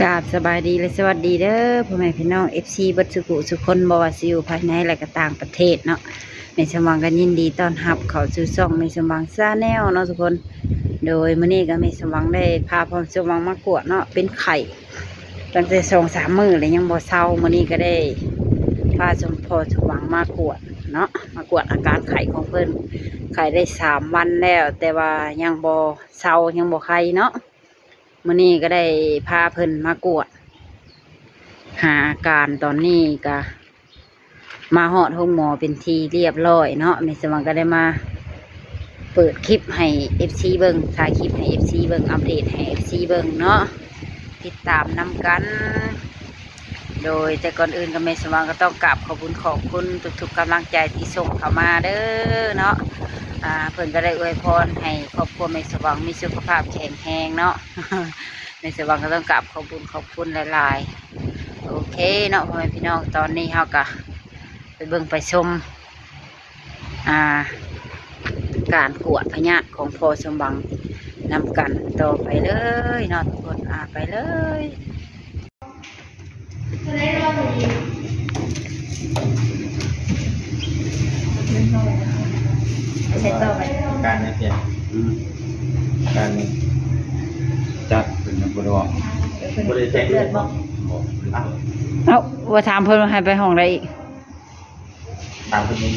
กราบสบายดีและสวัสดีเด้อพ่อแม่พี่น้อง FC บัดสุกุสุคนบวาซิวภายในและก็ต่างประเทศเนาะในสมวังกันยินดีต้อนรับเขาสู่ช่องในสมวังซาแนลเนาะทุกคน โดยมื้อนี้ก็ในสมวังได้พาพ่อสมวังมากวดเนาะเป็นไข่ตั้งแต่สองสามมือเลยยังบ่เศร้ามื้อนี้ก็ได้พาสมพอสมวังมากวดเนาะมากวดอาการไข่ของเพิ่นไข่ได้สามวันแล้ว แต่ว่ายังบ่เศร้ายังบ่ไข้เนาะ มื่อนี้ก็ได้พาเพิ่นมากวด หาอาการตอนนี้ก็มาหอดห้องหมอเป็นทีเรียบร้อยเนาะแม่สมังก็ได้มา เปิดคลิปให้เอฟซีเบิงถ่ายคลิปให้เอฟซีเบิงอัปเดตให้เอฟซีเบิงเนาะติดตามนำกัน โดยแต่ก่อนอื่นก็แม่สมังก็ต้องกราบขอบคุณขอบคุณทุกๆกำลังใจที่ส่งเข้ามาเด้อเนาะ อ่าเพิ่นก็ได้อวยพรให้ครอบครัวแม่สว่างมีสุขภาพแข็งแรงเนาะแม่สว่างก็ต้องกราบขอบคุณขอบคุณหลายๆ โอเคเนาะพ่อแม่พี่น้องตอนนี้เฮาก็ไปเบิ่งไปชมอ่าการกวดพญาธิของพ่อสมบังนำกันต่อไปเลยเนาะทุกคนอ่าไปเลย ใช้ต่อไป การนะเพียงการจัดเป็นบริวารบริเทคเลือดบ่อะเอ้าว่าถามเพิ่นว่าให้ไปห้องใดอีกตามคนนี้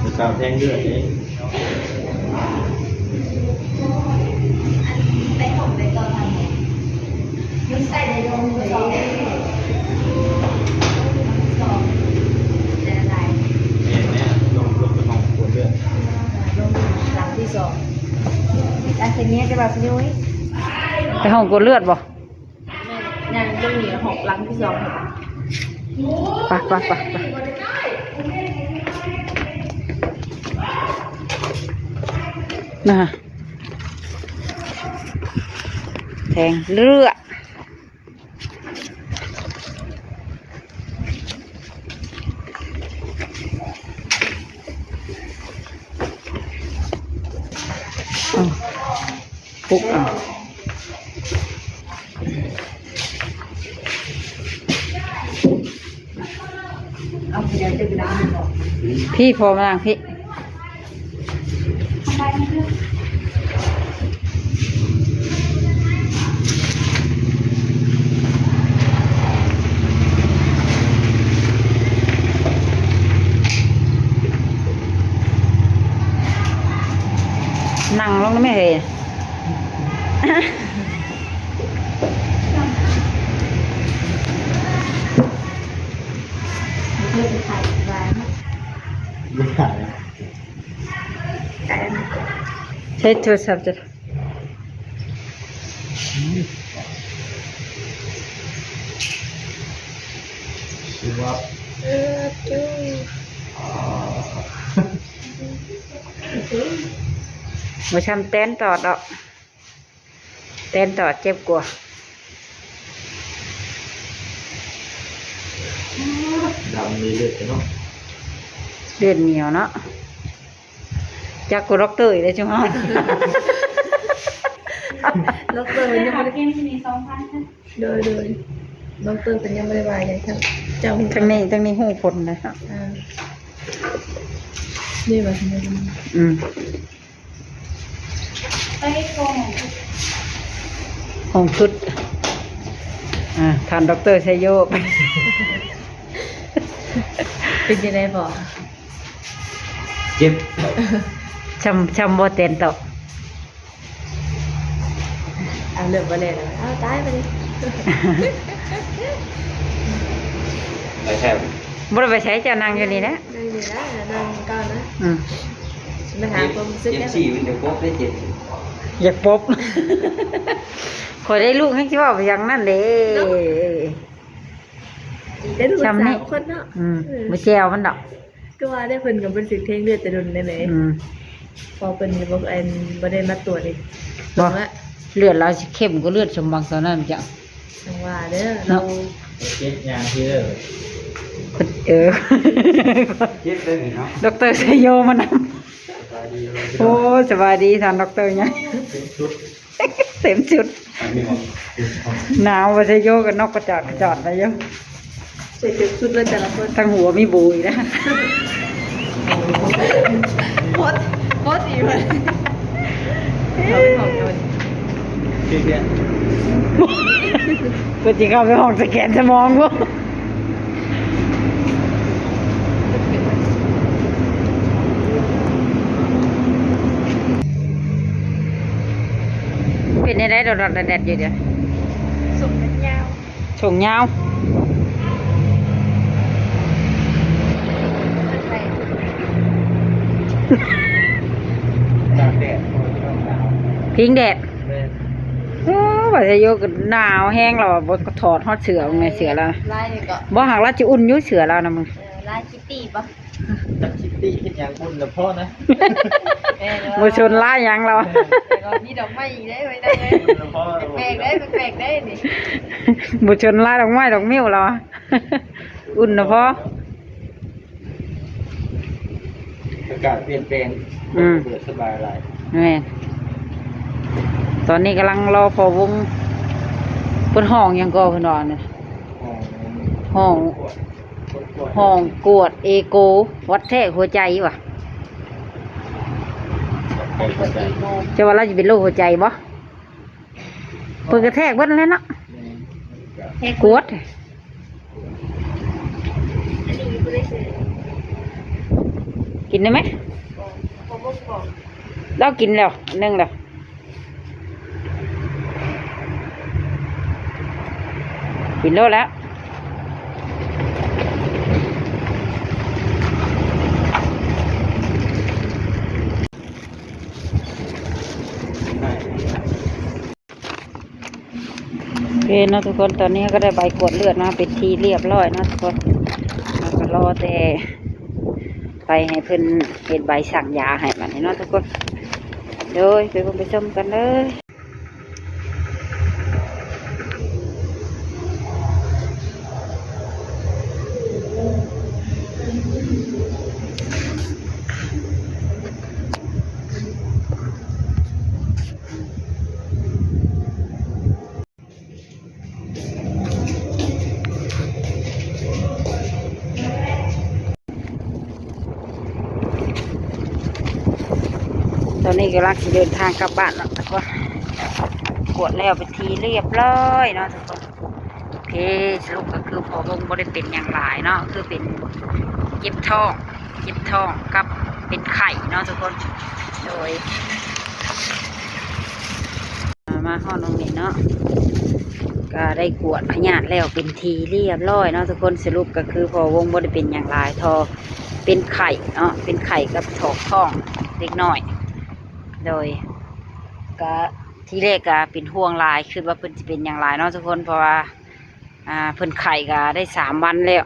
เป็นการแทงเลือดเองเนี่ยเนี่ยลงลงไปห้องปวดเลือด หลังที่สองอั นเซนี้จะแบบนุ้ยไปห้องกดเลือดบ่นั่นจะมีหกหลังที่สองไปไปไปไปนะแทงเลือดเอาปุ๊กเอา พี่พอมาลังพี่นั่งลงได้ไหมเฮ้ยเพื่อจะถ่ายร้าน ไม่ได้ใช้โทรศัพท์จะคือว่า เออจู้มาทำเต้นตอดดอกเต้นตอดเจ็บกว่าดำมีเลือดเนาะเลือดเหนียวเนาะจากกูร็อกเตอร์อีกเลยจังฮะดอกเตอร์ยังไม่ได้กินที่นี่สองพันโดยโดยดอกเตอร์เป็นยังไม่ได้บายเลยครับเจ้าทั้งนี้ทั้งนี้หูผลเลยครับอ่านี่แบบนี้อืมไปกองห้องชุดอ่าทานด็อกเตอร์ชัยโยไปเป็นยังไงบอก เจ็บชำชำบ่เต้นตออ่าเลือกไปเลยนะอ้าวตายไปดิไปแทบบ่ได้ไปใช้เจ้านางอยู่นี่นะนั่งอยู่นะนั่งก่อนนะอืมมาหาความรู้สึกเจ็ได้บไหมสี่วินเดียวก็ได้เจ็บอยากปบขอได้ลูกให้ที่ว่าไปอย่างนั้นเด้ได้ดูสาจำนี่มคนเนาะอืมบ่แจวมันดอก ก็ว่าได้เพิ่นกับเป็นสิทธิ์เท่งเลือดแต่โดนได้ไหมอืมพอเป็นบอกเอ็นบ่ได้มาตรวจอีกบ่บอกว่าเลือดเราสิเข้มกว่าเลือดสมบังตอนนั้นจ้ะจังว่าเด้อเราเจ็บยางที่เด้อเออเจ็บได้เนาะดอกเตอรชัยโยมานำสบายดีเลยโอ้สบายดีท่านดอกเตอร์ไงเป็นชุดเต็มชุดอันนี้บอกหนาวว่าจะโยกกันนอกกระจอดกระจอดไปเย อะใส่เต็มชุดเลยแต่ละคนทั้งหัวมีบุยนะโคตรโคตรดีเลยเขาเป็นของโยนเพี้ยเพี้ยกูจะเข้าไปห้องสแกนสมองกูเป็นอะไรดอดๆแดดๆอยู่เดี๋ยวส่งกันยาวชงยาว ใส่ ตากแดดโอ้ยต้องหนาวพิงแดดแม่โอ้ว่าจะโยกกันหนาวแห้งแล้วอะบดก็ถอดฮอดเสือมึงไงเสือแล้วนะลายนี่ก็บ่หักแล้วจะอุ่นอยุ่เสือแล้วนะมึงเออลายคิตตี้ปะจักชิตตี้เห็นอย่างคุณแล้วพ่อนะแม่เด้อบ่ชนล่าหยังเรา แต่ก็มีดอกไม้อีกได้ไว้ได้ไหมแล้วพ่อแปลกๆได้แปลกๆได้นี่ บุชนลายดอกไม้ดอกมิ้วเราอะอุ่นนะพ่อ อากาศเปลี่ยนแปลงอืม เปิดสบายหลายแม่นตอนนี้กำลังรอพอวงเพิ่นห้องหยังก็เพิ่นว่าเนี่ยห้องห้องกวดเอโก วัดแท้หัวใจว่ะกดอีโมจะว่าเราจะเป็นโรคหัวใจบ่เพิ่นกระแทกเบิดแล้วเนาะแค่กวด อันนี้ไม่ได้ซื้อ กินได้ไหมผมบอกบอกเรากินแล้วนหนึงแล้วกินแล้วแล้วโอเคนาะทุกคนตอนนี้ก็ได้ใบกวดเลือดมาเป็นทีเรียบร้อยนะทุกคนแล้วก็รอแต่ ไปให้เพิ่นเห็นใบสั่งยาให้มันเนาะทุกคนเดี๋ยไปเบิ่งไปชมกันเลย ตอนนี้กำลังจะเดินทางกลับบ้านแล้วทุกคนกวดแล้วเป็นทีเรียบร้อยเนาะทุกคนโอเคสรุปก็คือพอวงบ่ได้เป็นอย่างไรเนาะคือเป็นเจ็บท้องเจ็บท้องกับเป็นไข่เนาะทุกคนโดยมาห้องตรงนี้เนาะก็ได้กวดพยาธิแล้วเป็นทีเรียบร้อยเนาะทุกคนสรุปก็คือพอวงบ่ได้เป็นอย่างไรทอเป็นไข่เนาะเป็นไข่กับถอกท้องเล็กน้อย โดย ก็ที่แรกก็เป็นห่วงลายคือว่าเพิ่นจะเป็นอย่างไรเนาะทุกคนเพราะว่าอ่าเพิ่นไข่ก็ได้สามวันแล้ว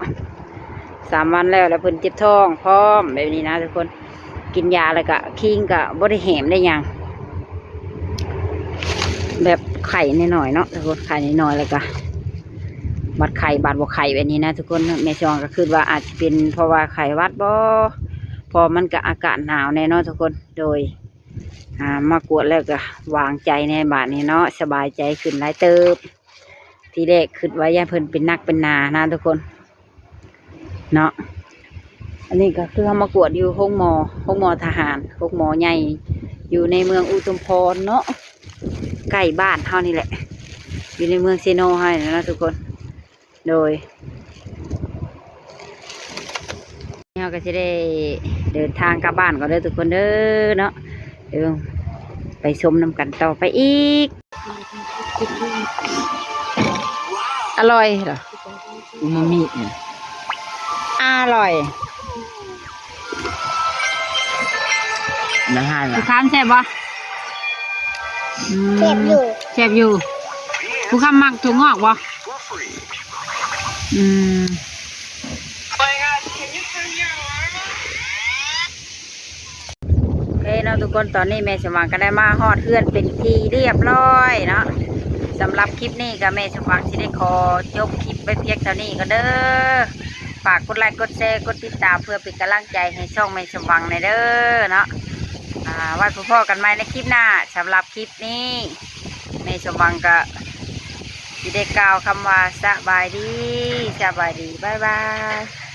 สามวันแล้วแล้วเพิ่นเจ็บท้องพร้อมแบบนี้นะทุกคนกินยาแล้วก็คิงก็บ่ได้แหมได้ยังแบบไข่หน่อยๆเนาะทุกคนไข่น้อยๆแล้วก็บัดไข่บาดบ่ไข่แบบนี้นะ ทุกคนแม่ชองก็คือว่าอาจจะเป็นเพราะว่าไข่วัดบ่เพอมันก็อากาศหนาวแน่นาะทุกคนโดย อ่ามากวดแล้วก็วางใจในบาทนี้เนาะสบายใจขึ้นหลายเติบ ทีแรกคิดว่าย่าเพิ่นเป็นนักเป็นนานะทุกคน เนาะอันนี้ก็คือเขามากวดอยู่ห้องหมอห้องหมอทหารห้องหมอใหญ่อยู่ในเมืองอุตุมพรเนาะใกล้บ้านเท่านี่แหละ อยู่ในเมืองเซโนให้นะทุกคน โดยเราก็จะได้เดินทางกลับบ้านก่อนเด้อทุกคนเด้อเนาะ เดี๋ยวไปชมน้ำกันต่อไปอีก อร่อยเหรออูมามิเนี่ยอร่อยนะฮะผู้ค้ามแซ่บปะแซ่บอยู่แซ่บอยู่ผู้ค้ามมักถั่วงอกปะอืมโอเคเนาะทุกคนตอนนี้แม่สมหวังก็ได้มาฮอดเพื่อนเป็นทีเรียบร้อยเนาะสำหรับคลิปนี้ก็แม่สมหวังที่ได้ขอจบคลิปไปเพียงเท่านี้ก็เด้อฝากกดไลค์กดแชร์กดติดตามเพื่อเป็นกำลังใจให้ช่องแม่สมหวังในเด้อเนาะอ่าไว้พบกันใหม่ในคลิปหน้าสำหรับคลิปนี้ในสมหวังก็สิได้กล่าวคำว่าสบายดีสบายดีบ๊ายบาย